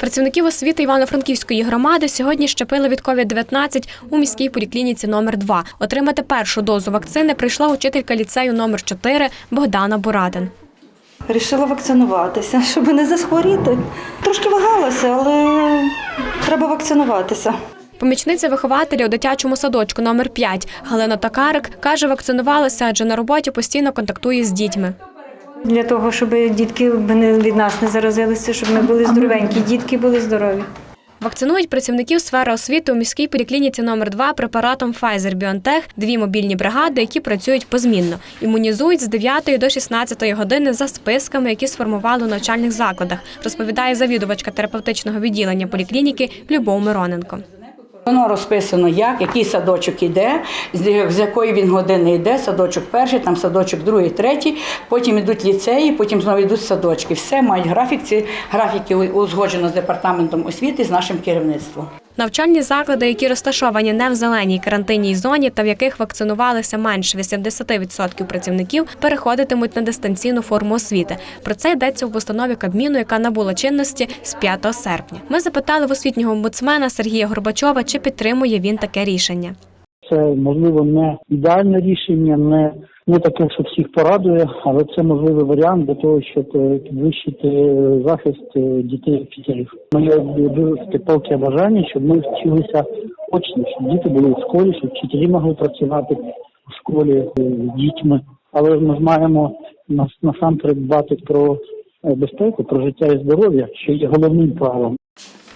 Працівників освіти Івано-Франківської громади сьогодні щепили від COVID-19 у міській поліклініці номер 2 Отримати першу дозу вакцини прийшла учителька ліцею номер 4 Богдана Буратин. Рішила вакцинуватися, щоб не захворіти. Трошки вагалася, але треба вакцинуватися. Помічниця вихователя у дитячому садочку номер 5 Галина Токарик каже, вакцинувалася, адже на роботі постійно контактує з дітьми. Для того, щоб дітки від нас не заразилися, щоб ми були здоровенькі, дітки були здорові. Вакцинують працівників сфери освіти у міській поліклініці номер 2 препаратом Pfizer-BioNTech дві мобільні бригади, які працюють позмінно. Імунізують з 9 до 16 години за списками, які сформували у навчальних закладах, розповідає завідувачка терапевтичного відділення поліклініки Любов Мироненко. Воно розписано, як, який садочок йде, з з якої він години йде, садочок перший, там садочок другий, третій, потім йдуть ліцеї, потім знову йдуть садочки. Все мають графік. Ці графіки узгоджено з департаментом освіти, з нашим керівництвом. Навчальні заклади, які розташовані не в зеленій карантинній зоні та в яких вакцинувалися менше 80% працівників, переходитимуть на дистанційну форму освіти. Про це йдеться в постанові Кабміну, яка набула чинності з 5 серпня. Ми запитали в освітнього омбудсмена Сергія Горбачова, чи підтримує він таке рішення. Це можливо не ідеальне рішення, не, не таке, що всіх порадує, але це можливий варіант для того, щоб е, підвищити е, захист е, дітей вчителів. Моє дуже палке бажання, щоб ми вчилися очно, щоб діти були в школі, щоб вчителі могли працювати в школі з дітьми. Але ми маємо нас- насамперед дбати про безпеку, про життя і здоров'я, що є головним правилом.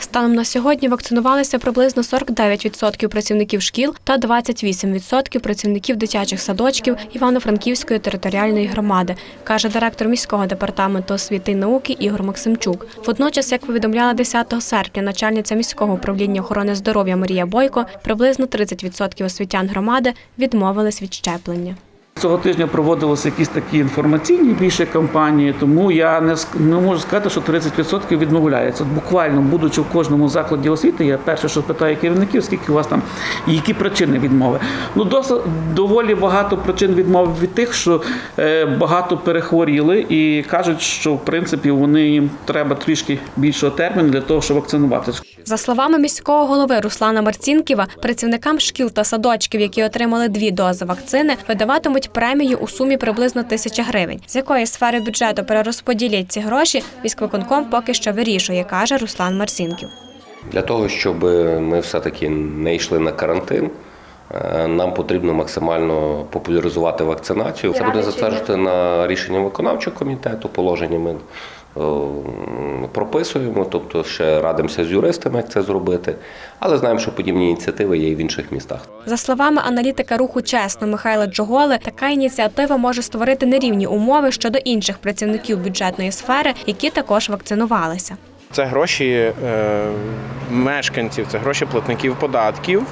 Станом на сьогодні вакцинувалися приблизно 49% працівників шкіл та 28% працівників дитячих садочків Івано-Франківської територіальної громади, каже директор міського департаменту освіти і науки Ігор Максимчук. Водночас, як повідомляла 10 серпня начальниця міського управління охорони здоров'я Марія Бойко, приблизно 30% освітян громади відмовились від щеплення. Цього тижня проводилися якісь такі інформаційні більше кампанії, тому я не, не можу сказати, що 30% відмовляється. Буквально, будучи в кожному закладі освіти, я перше, що питаю керівників, скільки у вас там і які причини відмови. Ну, досить доволі багато причин відмови від тих, що е, багато перехворіли і кажуть, що в принципі вони їм треба трішки більшого терміну для того, щоб вакцинуватися. За словами міського голови Руслана Марцінківа, працівникам шкіл та садочків, які отримали дві дози вакцини, видаватимуть премію у сумі приблизно тисяча гривень. З якої сфери бюджету перерозподілять ці гроші, міськвиконком поки що вирішує, каже Руслан Марсінків. Для того, щоб ми все-таки не йшли на карантин, е, нам потрібно максимально популяризувати вакцинацію. Це буде затверджено на рішення виконавчого комітету, положення ми е, прописуємо, тобто ще радимося з юристами, як це зробити. Але знаємо, що подібні ініціативи є і в інших містах. За словами аналітика руху чесно Михайла Джоголи, така ініціатива може створити нерівні умови щодо інших працівників бюджетної сфери, які також вакцинувалися. Це гроші е, мешканців, це гроші платників податків.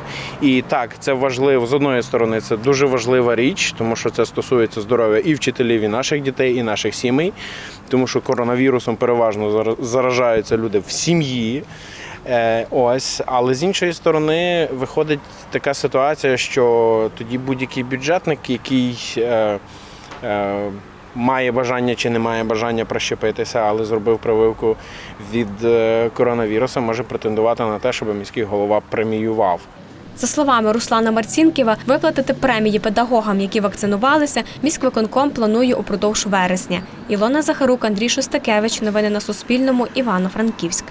І так, це важливо з одної сторони, це дуже важлива річ, тому що це стосується здоров'я і вчителів, і наших дітей, і наших сімей, тому що коронавірусом переважно зара- заражаються люди в сім'ї. Е, ось, але з іншої сторони виходить така ситуація, що тоді будь-який бюджетник, який е, має бажання чи не має бажання прощепитися, але зробив прививку від е, коронавірусу, може претендувати на те, щоб міський голова преміював. За словами Руслана Марцінківа, виплатити премії педагогам, які вакцинувалися, міськвиконком планує упродовж вересня. Ілона Захарук, Андрій Шостакевич. Новини на Суспільному. Івано-Франківськ.